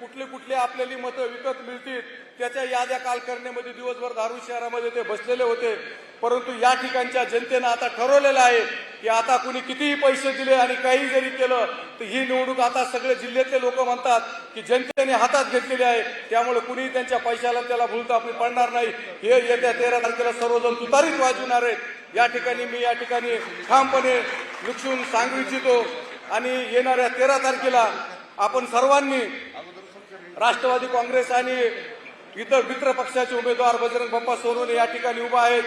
कुठले कुठले आपल्याली मतं विकत मिळतील त्याच्या याद्या काल करण्यामध्ये दिवसभर धारूर शहरामध्ये ते बसलेले होते. परंतु या ठिकाणच्या जनतेनं आता ठरवलेलं आहे की आता कुणी कितीही पैसे दिले आणि काही जरी केलं तर ही निवडणूक आता सगळे जिल्ह्यातले लोक म्हणतात की जनतेने हातात घेतलेली आहे. त्यामुळे कुणीही त्यांच्या पैशाला त्याला भूलतापणी पडणार नाही. हे येत्या तेरा तारखेला सर्वजण तुतारीत वाजवणार आहेत. या ठिकाणी मी या ठिकाणी ठामपणे लुक्षून सांगू इच्छितो. आणि येणाऱ्या तेरा तारखेला आपण सर्वांनी राष्ट्रवादी काँग्रेस आणि इतर मित्र पक्षाचे उमेदवार बजरंग बाप्पा सोनवणे या ठिकाणी उभा आहेत.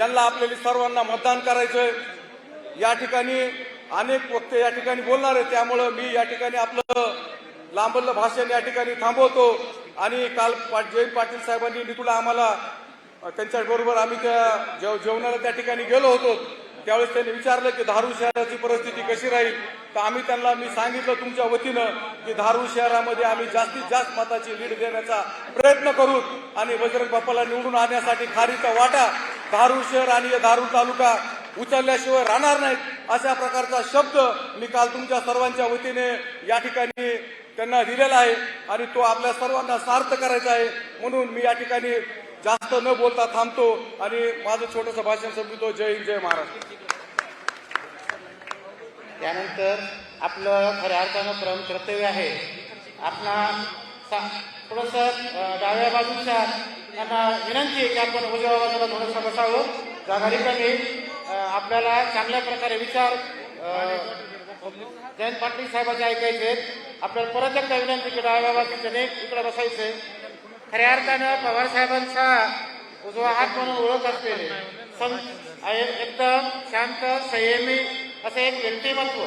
यांना आपल्याला सर्वांना मतदान करायचंय. या ठिकाणी अनेक वक्ते या ठिकाणी बोलणार आहेत. त्यामुळं मी या ठिकाणी आपलं लांबलं भाषण या ठिकाणी थांबवतो. आणि काल पा जयंत पाटील साहेबांनी नितुला आम्हाला त्यांच्याबरोबर आम्ही त्या जेव जेवणाला त्या ठिकाणी गेलो होतो. त्यावेळेस त्यांनी विचारलं की धारूर शहराची परिस्थिती कशी राहील? तर आम्ही त्यांना मी सांगितलं तुमच्या वतीनं की धारूर शहरामध्ये आम्ही जास्तीत जास्त मताची लीड देण्याचा प्रयत्न करू आणि बजरंग बाप्पाला निवडून आणण्यासाठी खारीचा वाटा धारूर शहर आणि धारूर तालुका उचलल्याशिवाय राहणार नाहीत अशा प्रकारचा शब्द मी काल तुमच्या सर्वांच्या वतीने या ठिकाणी त्यांना दिलेला आहे आणि तो आपल्या सर्वांना सार्थ करायचा आहे. म्हणून मी या ठिकाणी जास्त न बोलता थांबतो आणि माझं छोटंसं भाषण संपवितो. जय हिंद जय महाराष्ट्र. त्यानंतर आपलं खऱ्या अर्थानं परम कर्तव्य आहे. आपला सा थोडंसं डाव्या बाजूच्या त्यांना विनंती आहे की आपण उजव्या बाजूला थोडंसं बसावं. जागा ठिकाणी आपल्याला चांगल्या प्रकारे विचार जयंत पाटील साहेबांचे ऐकायचे आपल्याला परत एकदा विनंती की डाव्या बाजूच्या इकडे बसायचंय खऱ्या अर्थानं पवार साहेबांचा उजवा हात म्हणून ओळख असलेले एकदम शांत संयमी असं एक व्यक्तिमत्व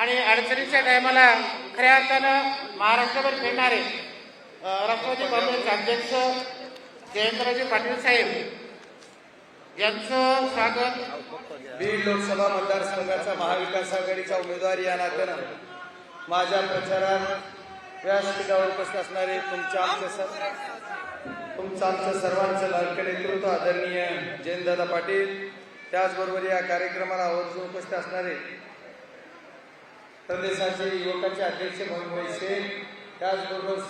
आणि अडचणीच्या टायमाला खऱ्या अर्थानं महाराष्ट्रभर फिरणारे राष्ट्रवादी काँग्रेसचे अध्यक्ष जयंतराजे पाटील साहेब यांचं स्वागत. बीड लोकसभा मतदारसंघाचा महाविकास आघाडीचा उमेदवार या नात्यानं. माझ्या प्रचारात व्यासपीठावर उपस्थित असणारे तुमच्या आमच्या सर तुमचं आमचं सर्वांचं लालकडे नेतृत्व आदरणीय जयंतदादा पाटील. त्याचबरोबर या कार्यक्रमाला आवर्जून उपस्थित असणारे प्रदेशाचे युवकाचे अध्यक्ष म्हणून पैसे त्याचबरोबर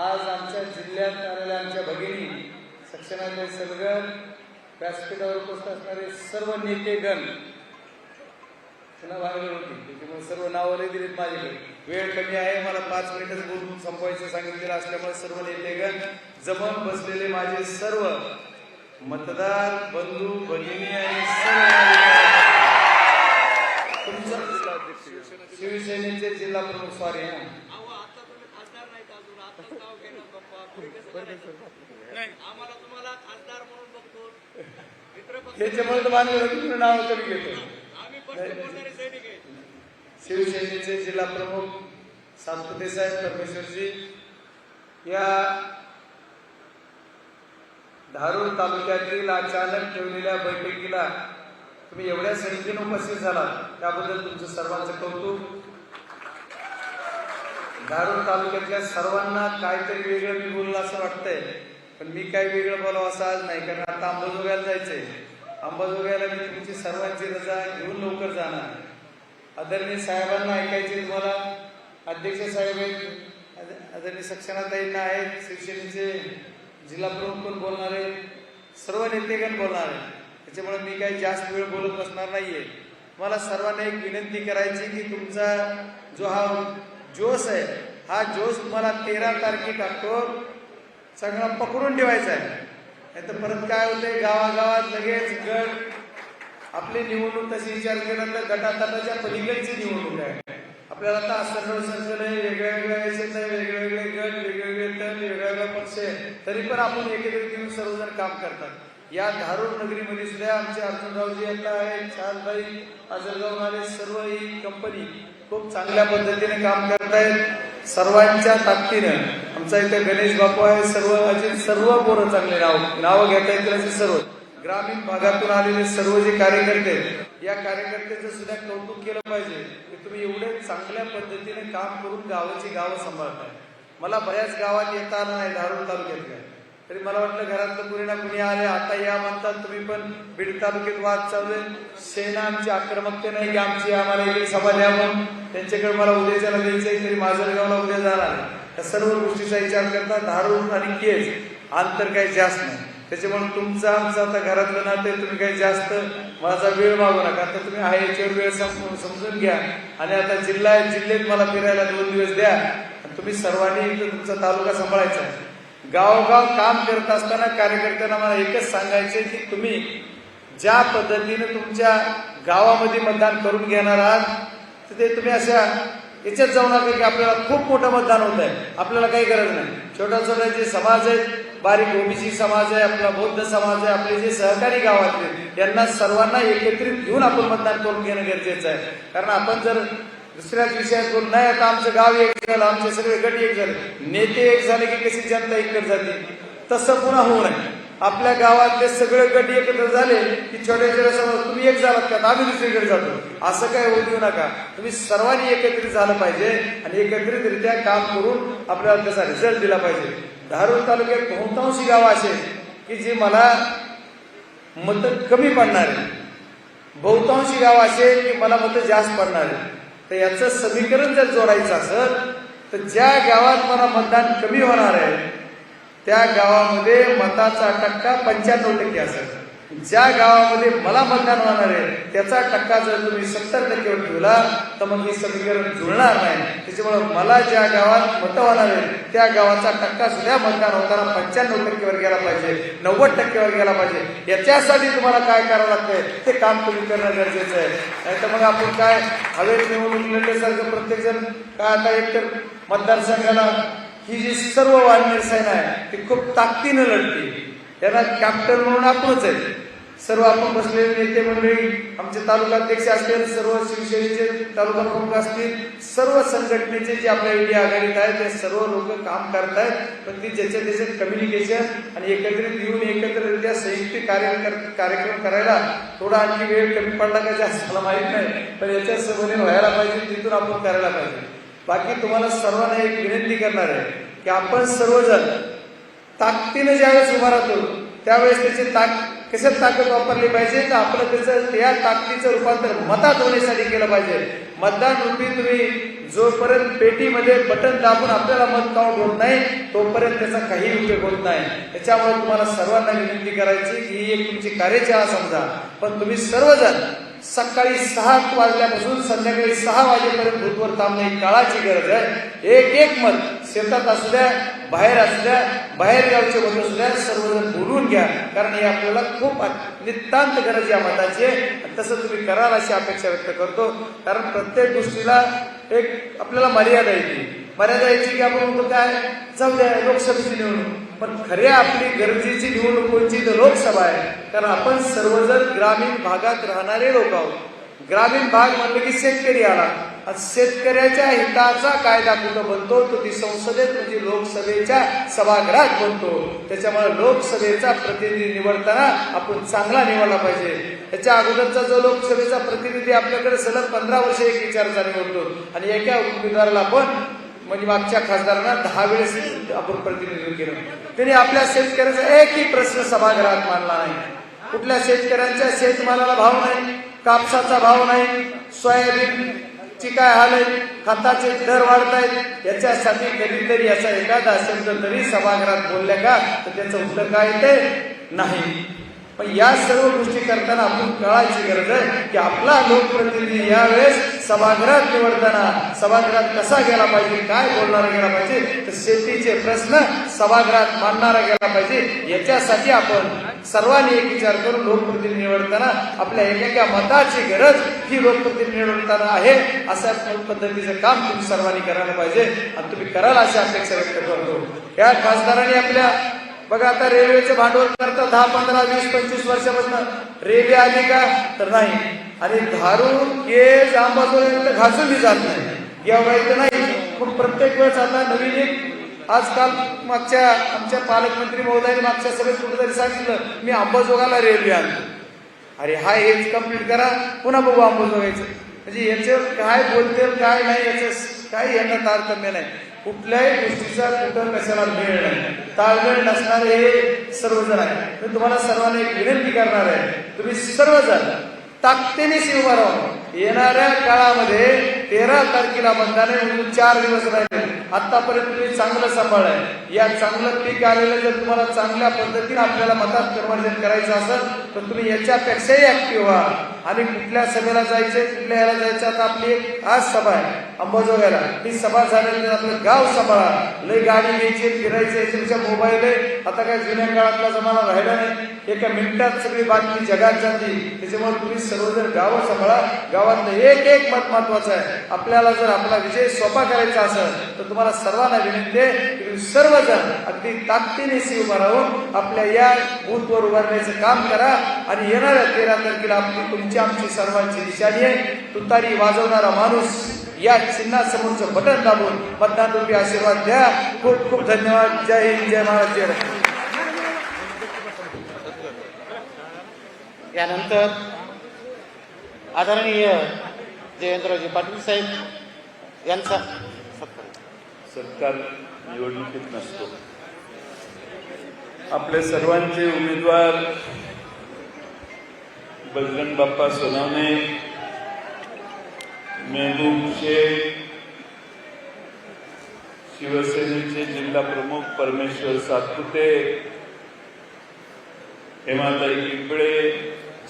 आज आमच्या जिल्ह्यात आलेल्या आमच्या भगिनी सक्षमाचे सलगर. व्यासपीठावर उपस्थित असणारे सर्व नेतेगण पुन्हा भागले होते. त्याच्यामुळे सर्व नावं दिलीत माझ्याकडे. वेळ कमी आहे. मला पाच मिनिटच बोलून संपवायचं सांगितलेलं असल्यामुळे सर्व नेतेगण जमून बसलेले माझे सर्व मतदार बंधू भगिनी आणि सर्व शिवसेनेचे जिल्हा प्रमुख सॉरी हा. तुम्हाला तर नाव कमी घेतो आम्ही स्पष्ट बोलणारे सैनिक आहे शिवसेनेचे जिल्हा प्रमुख सातपुते साहेब परमेश्वरजी या धारूर तालुक्यातील अचानक ठेवलेल्या बैठकीला तुम्ही एवढ्या संख्येने उपस्थित झाला त्याबद्दल तुमचं सर्वांचं कौतुक. धारूर तालुक्यातल्या सर्वांना काहीतरी वेगळं मी बोललं असं वाटतंय पण मी काही वेगळं बोलावं असं आज नाही कारण आता अंबाजोगायला जायचंय. अंबाजोगायला मी तुमची सर्वांची रजा घेऊन लवकर जाणार. आदरणीय साहेबांना ऐकायचे तुम्हाला अध्यक्ष साहेब आहेत आदरणीय सक्षणाताईंना आहेत शिवसेनेचे जिल्हा प्रमुख पण बोलणार आहेत सर्व नेतेगण बोलणार आहेत. त्याच्यामुळे मी काही जास्त वेळ बोलत बसणार आहे मला सर्वांना एक विनंती करायची की तुमचा जो हा जोश आहे हा जोश तुम्हाला तेरा तारखेला तो सगळा पकडून ठेवायचा आहे. नाही तर परत काय होतंय? गावागावात लगेच गट आपली निवडणूक तशी विचार केला तर गटातटाच्या पलीकडची निवडणूक आहे. आपल्याला आता सर्व सर्कल वेगळ्या वेगळ्या याच्यात आहे वेगवेगळे गट वेगवेगळे तण वेगवेगळे पक्ष तरी पण आपण एकत्रित येऊन सर्वजण काम करतात. या धारूर नगरीमध्ये सुद्धा आमचे अर्जुनरावजी यांना आहे छानबाई आजरगाव आले सर्व ही कंपनी खूप चांगल्या पद्धतीने काम करतायत सर्वांच्या ताकदीनं. आमचा इथे गणेश बापू आहे सर्व अजित सर्व पोरं चांगले नाव नावं घेता येतील असे सर्व. ग्रामीण भागातून आलेले सर्व जे कार्यकर्ते आहेत, या कार्यकर्त्यांचं सुद्धा कौतुक केलं पाहिजे की तुम्ही एवढे चांगल्या पद्धतीने काम करून गावाची गावं सांभाळताय. मला बऱ्याच गावात येता नाही धारूर काय? तरी मला वाटलं घरातलं कुणी ना कुणी आले आता या म्हणतात तुम्ही पण बीड तालुक्यात वाद चालू आहे. सेना आमची आक्रमकते नाही की आमची आम्हाला इकडे सभा द्या म्हणून. त्यांच्याकडे मला उद्याच्याला द्यायचंय तरी माझरगावला उद्या जाणार या सर्व गोष्टीचा विचार करता धारूर आणि केज अंतर काही जास्त नाही. त्याच्यामुळे तुमचं आमचं आता घरातलं नातं तुम्ही काही जास्त माझा वेळ मागू नका. आता तुम्ही आहे याच्यावर वेळ समजून घ्या. आणि आता जिल्हा आहे जिल्ह्यात मला फिरायला दोन दिवस द्या. आणि तुम्ही सर्वांनी इथं तुमचा तालुका सांभाळायचा. आहे गावोगाव काम करत असताना कार्यकर्त्यांना मला एकच सांगायचे की तुम्ही ज्या पद्धतीने तुमच्या गावामध्ये मतदान करून घेणार आहात तर ते तुम्ही अशा तिथेच जाऊ नका की आपल्याला खूप मोठं मतदान होत आहे आपल्याला काही गरज नाही. छोट्या छोट्या जे समाज आहेत बारीक ओबीसी समाज आहे आपला बौद्ध समाज आहे आपले जे सहकारी गावातले यांना सर्वांना एकत्रित घेऊन आपण मतदान करून घेणं गरजेचं आहे. कारण आपण जर दुसऱ्याच विषयात बोलून नाही आता आमचं गाव एक झालं आमचे सगळे गट एक झाले. नेते एक झाले की कशी जनता एकत्र जाते? तसं पुन्हा होऊ नये. आपल्या गावातले सगळे गट एकत्र झाले की छोट्या छोट्या समाज तुम्ही एक झालात का तर आम्ही दुसरीकडे जातो. असं काय होऊ देऊ नका. तुम्ही सर्वांनी एकत्रित झालं पाहिजे आणि एकत्रितरित्या काम करून आपल्याला त्याचा रिझल्ट दिला पाहिजे. धारूर तालुक्यात बहुतांशी गावं असे की जी मला मतं कमी पडणार बहुतांशी गाव असे की मला मतं जास्त पडणार तर याचं समीकरण जर जोडायचं असेल तर ज्या गावात मला मतदान कमी होणार आहे त्या गावामध्ये मताचा टक्का पंच्याण्णव टक्के असेल. ज्या गावामध्ये मला मतदान होणार आहे त्याचा टक्का जर तुम्ही सत्तर टक्केवर ठेवला तर मग हे समीकरण जुळणार नाही. त्याच्यामुळे मला ज्या गावात मतं होणार आहे त्या गावाचा टक्का सुद्धा मतदान होताना पंच्याण्णव टक्केवर गेला पाहिजे नव्वद टक्केवर गेला पाहिजे. याच्यासाठी तुम्हाला काय करावं लागतंय? ते काम तुम्ही करणं गरजेचं आहे. नाही तर मग आपण काय हवेत निवडून लढल्यासारखं प्रत्येक जण काय आता एकतर मतदारसंघाला ही जी सर्व वानर सेना आहे ती खूप ताकदीनं लढते. त्यांना कॅप्टन म्हणून आपणच आहे. सर्व आपण बसलेले नेते मंडळी आमचे तालुका अध्यक्ष असतील सर्व शिवसेनेचे तालुका प्रमुख असतील सर्व संघटनेचे जे आपल्या इंडिया आघाडीत आहेत ते सर्व लोक काम करतायत. पण ती ज्याच्या त्याच्यात कम्युनिकेशन आणि एकत्रित येऊन एकत्ररित्या संयुक्त कार्य कर- कार्यक्रम करायला थोडा आणखी वेळ कमी पडला का जास्त मला माहीत नाही. पण याच्या सर्व व्हायला पाहिजे तिथून आपण करायला पाहिजे. बाकी तुम्हाला सर्वांना एक विनंती करणार आहे की आपण सर्वजण ताकदीनं ज्यावेळेस उभा राहतो त्यावेळेस त्याची ताक कशात ताकद वापरली पाहिजे? तर आपलं त्याचं त्या ताकदीचं रूपांतर मतात होण्यासाठी केलं पाहिजे. मतदान रूपी तुम्ही जोपर्यंत पेटीमध्ये बटन दाबून आपल्याला मत काउंट होत नाही तोपर्यंत त्याचा काही उपयोग होत नाही. त्याच्यामुळे तुम्हाला सर्वांना विनंती करायची की ही एक तुमची कार्यशाळा समजा. पण तुम्ही सर्वजण सकाळी सहा वाजल्यापासून संध्याकाळी सहा वाजेपर्यंत भूतवर थांबणे ही काळाची गरज आहे. एक एक मत शेतात असू द्या बाहेर असू द्या बाहेर गावचे मत असू द्या सर्वजण बोलून घ्या. कारण हे आपल्याला खूप नितांत गरज या मताची. आहे तसं तुम्ही कराल अशी अपेक्षा व्यक्त करतो. कारण प्रत्येक गोष्टीला एक आपल्याला मर्यादा येते. मर्यादा यायची की आपण म्हणतो काय? जाऊ द्या लोकसभेची निवडणूक. पण खऱ्या आपली गरजेची निवडणुकांची तर लोकसभा आहे कारण आपण सर्वजण ग्रामीण भागात राहणारे लोक आहोत. ग्रामीण भाग म्हणलं की शेतकरी आला. आणि शेतकऱ्याच्या हिताचा कायदा कुठं बनतो तो ती संसदेत म्हणजे लोकसभेच्या सभागृहात बनतो. त्याच्यामुळे लोकसभेचा प्रतिनिधी निवडताना आपण चांगला निवडला पाहिजे. त्याच्या अगोदरचा जो लोकसभेचा प्रतिनिधी आपल्याकडे सलग पंधरा वर्ष एक विचारचा निवडतो आणि एका उमेदवाराला आपण म्हणजे मागच्या खासदारांना दहा वेळेस आपण प्रतिनिधित्व केलं. त्यांनी आपल्या शेतकऱ्याचा एकही प्रश्न सभागृहात मांडला नाही. कुठल्या शेतकऱ्यांच्या शेतमालाला भाव नाही कापसाचा भाव नाही सोयाबीनची काय हाल आहे खताचे दर वाढतायत याच्यासाठी कधीतरी याचा एखादा शब्द तरी सभागृहात बोलल्या का? तर त्याचं उत्तर काय येते? नाही. पण या सर्व गोष्टी करताना आपण कळायची गरज आहे की आपला लोकप्रतिनिधी यावेळेस सभागृहात निवडताना सभागृहात कसा गेला पाहिजे काय बोलणारा गेला पाहिजे तर शेतीचे प्रश्न सभागृहात मांडणारा गेला पाहिजे. याच्यासाठी आपण सर्वांनी एक विचार करून लोकप्रतिनिधी निवडताना आपल्या एकेका मताची गरज ही लोकप्रतिनिधी निवडताना आहे अशा पद्धतीचं काम तुम्ही सर्वांनी करायला पाहिजे. आणि तुम्ही कराल अशी अपेक्षा व्यक्त करतो. या खासदारांनी आपल्या बघा आता रेल्वेचे भांडवल करता दहा पंधरा वीस पंचवीस वर्षापासून रेल्वे आली का? तर नाही. आणि धारू केस आंबाजोपर्यंत घासूनही जात नाही. यावेळी नाही. पण प्रत्येक वेळेस आता नवीन एक आजकाल मागच्या आमच्या पालकमंत्री महोदयाने मागच्या सभेत कुठेतरी सांगितलं मी आंबाजोगाला रेल्वे आणतो. अरे हा एज कंप्लीट करा. पुन्हा बघू आंबाजोगायचं. म्हणजे याचं काय बोलते काय नाही याचं काही यांना तारतम्य नाही. कुठल्याही गोष्टीचा कुठं कशाला वेळ नाही. ताळमेळ नसणारे हे सर्वजण आहे मी तुम्हाला सर्वांना एक विनंती करणार आहे. तुम्ही सर्वजण ताकदीने उभा येणाऱ्या काळामध्ये तेरा तारखेला मतदान आहे म्हणून चार दिवस राहिले. आतापर्यंत तुम्ही चांगलं सांभाळलंय. या चांगलं पीक आलेलं जर तुम्हाला चांगल्या पद्धतीने आपल्याला मतात कन्वर्जन करायचं असेल तर तुम्ही याच्यापेक्षाही ऍक्टिव्ह व्हा. आणि कुठल्या सभेला जायचंय कुठल्या याला जायचं आता आपली एक आज सभा आहे अंबाजोगायला ही सभा झाल्यानंतर आपलं गाव सांभाळा. लय गाडी घ्यायची फिरायचं तुमच्या मोबाईल आहे आता काय जुन्या काळातला जमाना राहिला नाही. एका मिनिटात सगळी बातमी जगात जाते. त्याच्यामुळे तुम्ही सर्वजण गावं सांभाळा. गावातलं एक एक मत महत्वाचं आहे. आपल्याला जर आपला विजय सोपा करायचा असेल तर तुम्हाला सर्वांना विनंती आहे तुम्ही सर्वजण अगदी ताकदीने उभा राहून आपल्या या बूथवर उभारण्याचं काम करा. आणि येणाऱ्या तेरा तारखेला आपली तुमची आमची सर्वांची निशाणी आहे. तुतारी वाजवणारा माणूस या चिन्हासमोरचं बटन दाबून मतदान रूपी आशीर्वाद द्या. खूप खूप धन्यवाद. जय हिंद जय महाराज जय यानंतर आदरणीय जयंतरावजी पाटील साहेब यांचा सत्कार. सरकार निवडणुकीत नसतो. आपले सर्वांचे उमेदवार बजरंग बाप्पा सोनवणे मेहबूब शेख शिवसेनेचे जिल्हा प्रमुख परमेश्वर सातपुते हेमाताई पिंपळे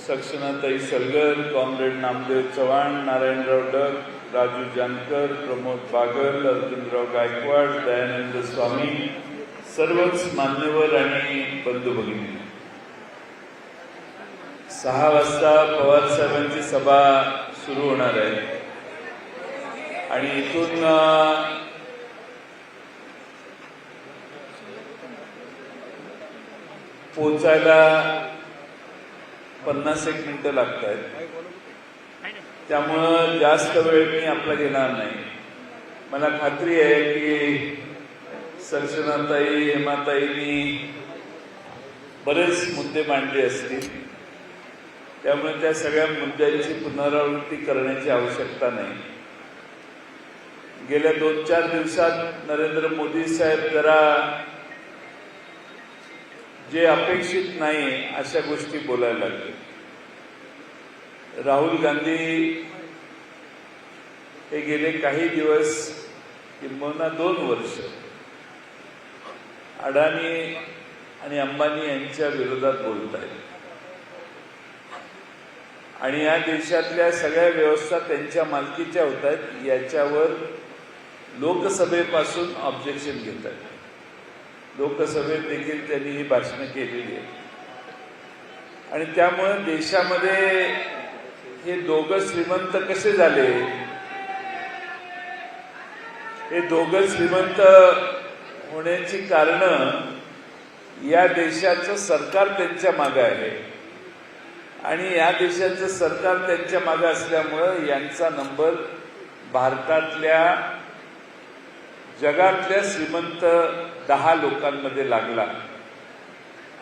सक्षनाताई सलगर कॉम्रेड नामदेव चव्हाण नारायणराव डग राजू जानकर प्रमोद बागल अर्जुनराव गायकवाड दयानंद स्वामी सर्वच मान्यवर आणि बंधू भगिनी. सहा वाजता पवार साहेबांची सभा सुरू होणार आहे. आणि इथून पोचायला पन्नास एक मिनिटं लागत आहेत त्यामुळं जास्त वेळ मी आपला घेणार नाही. मला खात्री आहे की सरसनाताई हेमाताईंनी बरेच मुद्दे मांडले असतील. त्यामुळे त्या सगळ्या मुद्द्यांची पुनरावृत्ती करण्याची आवश्यकता नाही. गेल्या दोन चार दिवसात नरेंद्र मोदी साहेब जरा जे अपेक्षित नाही अशा गोष्टी बोलायला लागले. राहुल गांधी हे गेले काही दिवस किंबहुना दोन वर्ष. अडाणी आणि अंबानी यांच्या विरोधात बोलत आहेत आणि या देशातल्या सगळ्या व्यवस्था त्यांच्या मालकीच्या होत आहेत याच्यावर लोकसभेपासून ऑब्जेक्शन घेत आहेत लोकसभेत देखील त्यांनी ही भाषणं केलेली आहेत. आणि त्यामुळे देशामध्ये हे दोघं श्रीमंत कसे झाले? हे दोघं श्रीमंत होण्याची कारण या देशाचं सरकार त्यांच्या मागे आहे. आणि या देशाचं सरकार त्यांच्या मागे असल्यामुळं यांचा नंबर भारतातल्या जगातल्या श्रीमंत दहा लोकांमध्ये लागला.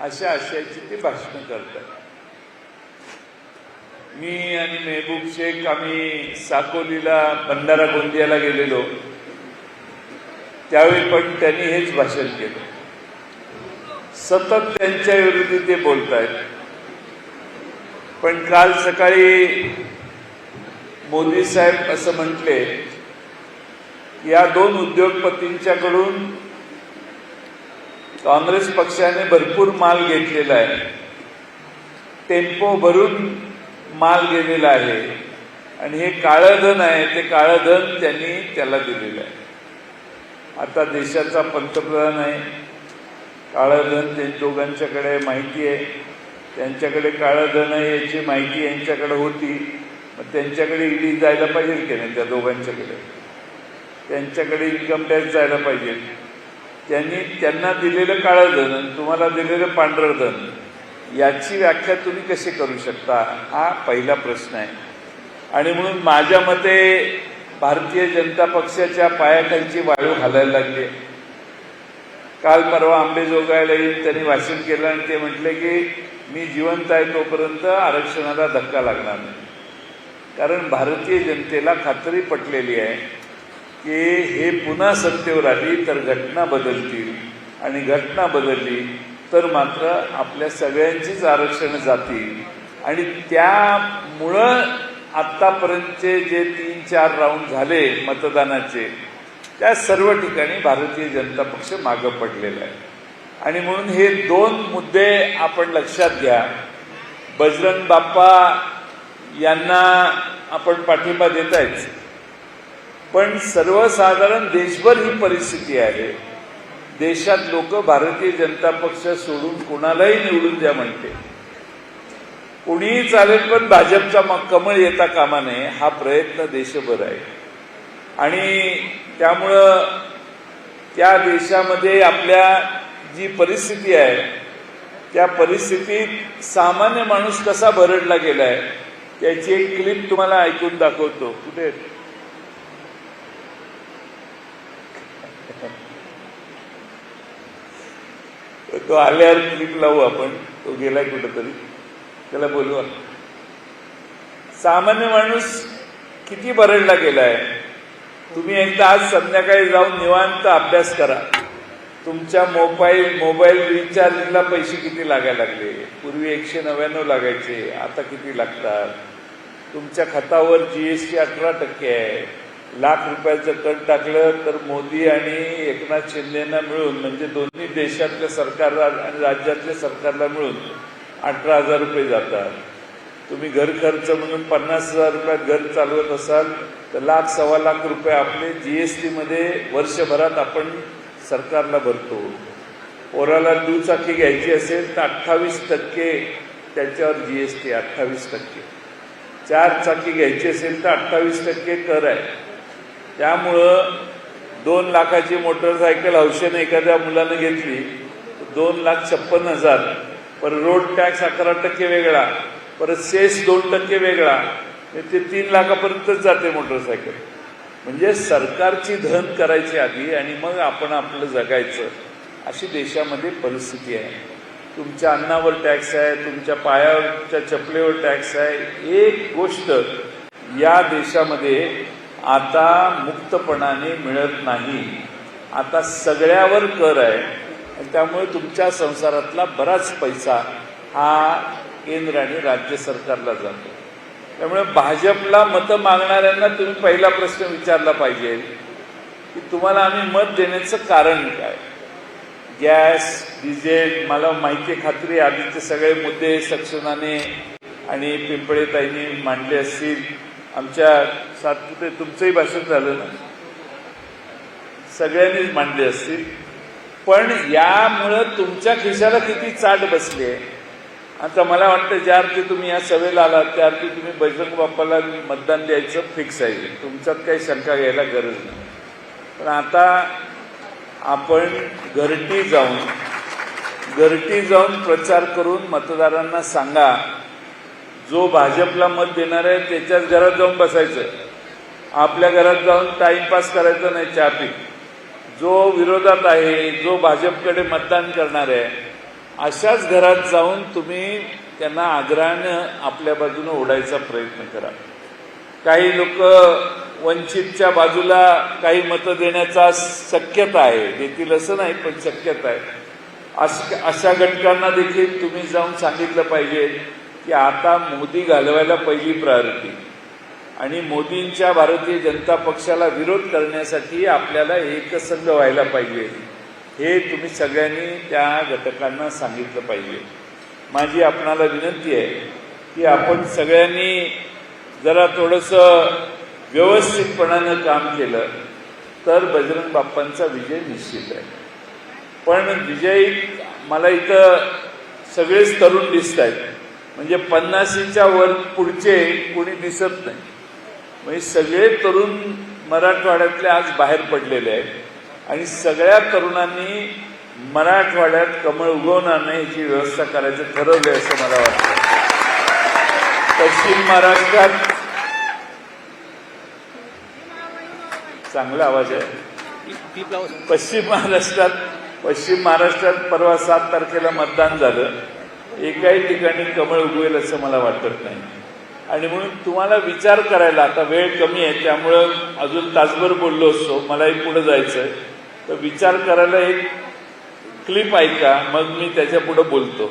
अशा आशयाची ते भाषणं करतात. मी आणि मेहबूब शेख आम्ही साकोलीला भंडारा गोंदियाला गेलेलो. त्यावेळी पण त्यांनी हेच भाषण केलं. सतत त्यांच्या विरोधी ते बोलत आहेत पण काल सकाळी मोदी साहेब असं म्हटले या दोन उद्योगपतींच्याकडून काँग्रेस पक्षाने भरपूर माल घेतलेला आहे. टेम्पो भरून माल गेलेला आहे. आणि हे काळं धन आहे ते काळं धन त्यांनी त्याला दिलेलं आहे. आता देशाचा पंतप्रधान आहे. काळं धन ते दोघांच्याकडे माहिती आहे. त्यांच्याकडे काळं धन आहे याची माहिती यांच्याकडे होती. मग त्यांच्याकडे ईडी जायला पाहिजे की नाही त्या दोघांच्याकडे? त्यांच्याकडे इन्कम टॅक्स जायला पाहिजे. त्यांनी त्यांना दिलेलं काळं धन तुम्हाला दिलेलं पांढरं धन याची व्याख्या तुम्ही कशी करू शकता? हा पहिला प्रश्न आहे. आणि म्हणून माझ्या मते भारतीय जनता पक्षाच्या पायाखालची वाळू घालायला लागली. काल परवा आंबेजोगाईला येऊन त्यांनी भाषण केलं आणि ते म्हटले की मी जिवंत आहे तोपर्यंत आरक्षणाला धक्का लागणार नाही. कारण भारतीय जनतेला खात्री पटलेली आहे की हे पुन्हा सत्तेवर आली तर घटना बदलतील आणि घटना बदलली तर मात्र आपल्या सगळ्यांचीच आरक्षण जातील. आणि त्यामुळं आत्तापर्यंतचे जे तीन चार राऊंड झाले मतदानाचे त्या सर्व ठिकाणी भारतीय जनता पक्ष मागं पडलेला आहे. आणि म्हणून हे दोन मुद्दे आपण लक्षात घ्या. बजरंग बाप्पा यांना आपण पाठिंबा देतायच पण सर्वसाधारण देशभर ही परिस्थिती आहे. देशात लोक भारतीय जनता पक्ष सोडून कोणालाही निवडून द्या म्हणते. कुणीही चालेल पण भाजपचा कमळ येता कामा नये हा प्रयत्न देशभर आहे. आणि त्यामुळं त्या देशामध्ये आपल्या जी परिस्थिती आहे त्या परिस्थितीत सामान्य माणूस कसा भरडला गेलाय त्याची एक क्लिप तुम्हाला ऐकून दाखवतो. कुठे तर तो आल्यावर क्लिप लावू आपण. तो गेलाय कुठंतरी. त्याला बोलू सामान्य माणूस किती बरडला गेलाय? तुम्ही एकदा आज संध्याकाळी जाऊन निवांत अभ्यास करा. तुमच्या मोबाईल मोबाईल रिचार्जला पैसे किती लागायला लागले? पूर्वी एकशे नव्याण्णव लागायचे आता किती लागतात? तुमच्या खात्यावर जीएसटी अठरा टक्के आहे. लाख रुपयाचं कर टाकलं तर मोदी आणि एकनाथ शिंदेना मिळून म्हणजे दोन्ही देशातल्या सरकारला आणि राज्यातल्या सरकारला मिळून अठरा हजार रुपये जातात. तुम्ही घर खर्च म्हणून पन्नास हजार रुपयात घर चालवत असाल तर लाख सव्वा लाख रुपये आपले जीएसटी मध्ये वर्षभरात आपण सरकारला भरतो. पोराला दुचाकी घ्यायची असेल तर अठ्ठावीस टक्के त्याच्यावर जीएसटी अठ्ठावीस टक्के. चार चाकी घ्यायची असेल तर अठ्ठावीस टक्के कर आहे. त्यामुळं दोन लाखाची मोटरसायकल हौशेनं एखाद्या मुलानं घेतली तर दोन लाख छप्पन हजार. पर रोड टॅक्स अकरा टक्के वेगळा परत सेस दोन टक्के वेगळा ते तीन लाखापर्यंतच जाते मोटरसायकल. म्हणजे सरकारची धन करायची आधी आणि मग आपण आपलं जगायचं अशी देशामध्ये परिस्थिती आहे. तुमच्या अन्नावर टॅक्स आहे तुमच्या पायावरच्या चपलेवर टॅक्स आहे एक गोष्ट या देशामध्ये आता मुक्तपणाने मिळत नाही. आता सगळ्यावर कर आहे. त्यामुळे तुमच्या संसारातला बराच पैसा हा केंद्र आणि राज्य सरकारला जातो. त्यामुळे भाजपला मतं मागणाऱ्यांना तुम्ही पहिला प्रश्न विचारला पाहिजे की तुम्हाला आम्ही मत देण्याचं कारण काय? गॅस डिझेल मला माहिती खात्री आधीचे सगळे मुद्दे सक्षनाने आणि पिंपळेताईंनी मांडले असतील. आमच्या सातपुते तुमचंही भाषण झालं ना? सगळ्यांनीच मांडले असतील पण यामुळं तुमच्या खिशाला किती चाट बसली आहे. आता मला वाटतं ज्या अर्थी तुम्ही या सभेला आलात त्या अर्थी तुम्ही बजरंग बाप्पाला मतदान द्यायचं फिक्स आहे. तुमच्यात काही शंका घ्यायला गरज नाही. पण आता आपण घरटी जाऊन घरटी जाऊन प्रचार करून मतदारांना सांगा जो भाजपला मत देणार आहे त्याच्याच घरात जाऊन बसायचं. आपल्या घरात जाऊन टाइमपास करायचं नाही चहा जो विरोधात आहे जो भाजपकडे मतदान करणार आहे अशाच घरात जाऊन तुम्ही त्यांना आग्रहानं आपल्या बाजूनं ओढायचा प्रयत्न करा. काही लोक वंचितच्या बाजूला काही मतं देण्याचा शक्यता आहे. देतील असं नाही पण शक्यता आहे. अशा घटकांना देखील तुम्ही जाऊन सांगितलं पाहिजे. की आता मोदी घालवायला पहिली प्रायोरिटी. आणि मोदींच्या भारतीय जनता पक्षाला विरोध करण्यासाठी आपल्याला एकसंध व्हायला पाहिजे. हे तुम्ही सगळ्यांनी त्या घटकांना सांगितलं पाहिजे. माझी आपणाला विनंती आहे की आपण सगळ्यांनी जरा थोडंसं व्यवस्थितपणानं काम केलं तर बजरंग बाप्पांचा विजय निश्चित आहे. पण विजयी मला इथं सगळेच तरुण दिसत आहेत म्हणजे पन्नासीच्या वर पुढचे कोणी दिसत नाही. म्हणजे सगळे तरुण मराठवाड्यातले आज बाहेर पडलेले आहेत. आणि सगळ्या तरुणांनी मराठवाड्यात कमळ उगवणार नाही याची व्यवस्था करायचं ठरवलंय असं मला वाटतं. पश्चिम महाराष्ट्रात चांगला आवाज आहे. पश्चिम महाराष्ट्रात पश्चिम महाराष्ट्रात परवा सात तारखेला मतदान झालं. एकाही ठिकाणी कमळ उगवेल असं मला वाटत नाही. आणि म्हणून तुम्हाला विचार करायला आता वेळ कमी आहे त्यामुळं अजून तासभर बोललो असतो मलाही पुढं जायचं आहे तर विचार करायला एक क्लिप ऐका मग मी त्याच्या पुढं बोलतो.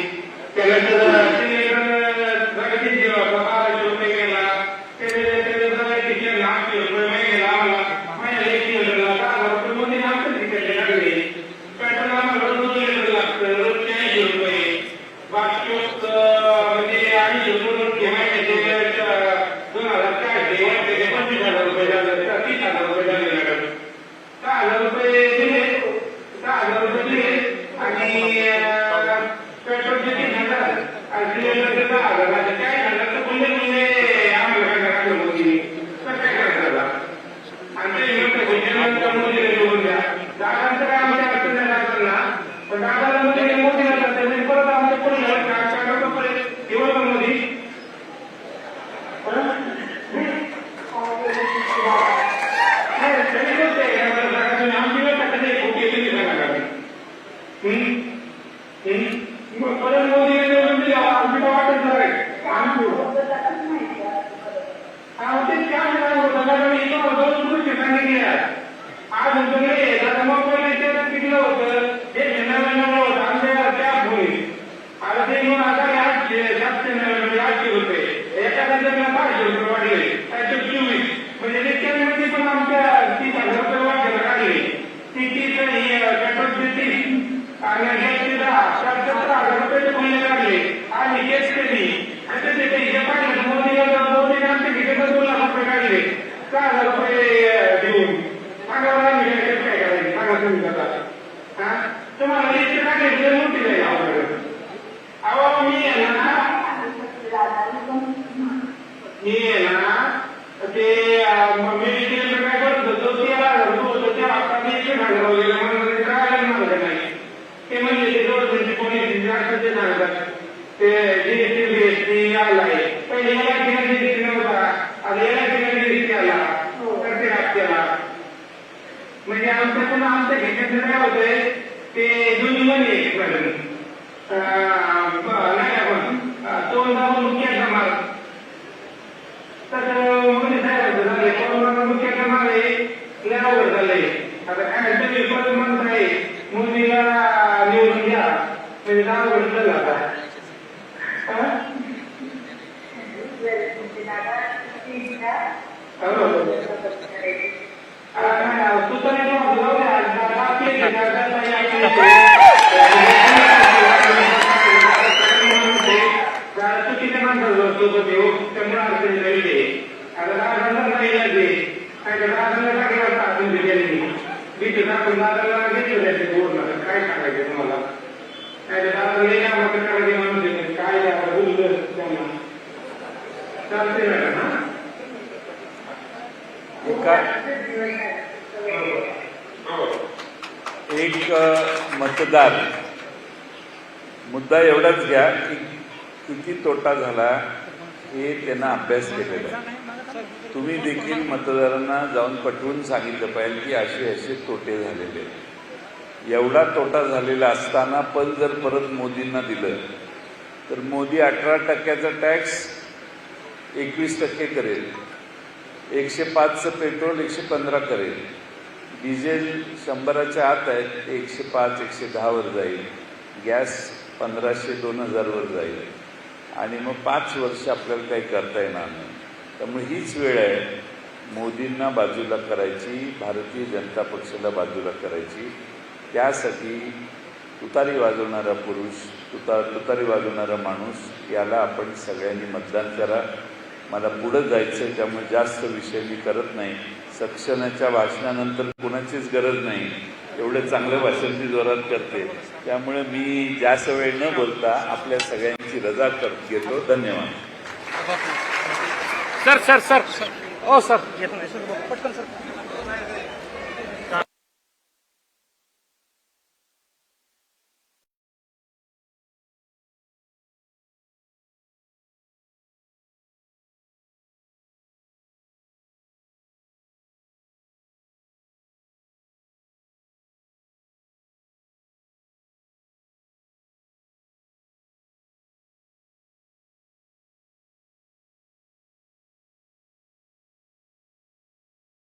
आपण दादाला काय सांगायचं तुम्हाला? काय दादा काय बोललं त्यांना? चालते मॅडम हा? एक मतदार. मुद्दा एवढाच घ्या की किती तोटा झाला हे त्यांना अभ्यास केलेला आहे. तुम्ही देखील मतदारांना जाऊन पटवून सांगितलं पाहिजे की असे असे तोटे झालेले एवढा तोटा झालेला असताना पण जर परत मोदींना दिलं तर मोदी अठरा टक्क्याचा टॅक्स एकवीस टक्के करेल एकशे पाचचं पेट्रोल एकशे पंधरा करेल डिझेल शंभराच्या आत आहेत एकशे पाच एकशे दहावर जाईल गॅस पंधराशे दोन हजारवर जाईल. आणि मग पाच वर्ष आपल्याला काही करता येणार नाही. त्यामुळे हीच वेळ आहे. मोदींना बाजूला करायची भारतीय जनता पक्षाला बाजूला करायची. त्यासाठी तुतारी वाजवणारा पुरुष तुता तुतारी वाजवणारा माणूस याला आपण सगळ्यांनी मतदान करा. मला पुढं जायचं आहे त्यामुळे जास्त विषय मी करत नाही. सक्षनाच्या वाचनानंतर कुणाचीच गरज नाही. एवढं चांगलं भाषण ती जोरात करते. त्यामुळे मी जास्त वेळ न बोलता आपल्या सगळ्यांची रजा कर घेतो. धन्यवाद. Sir sir sir. ओ सर. पटकन सर.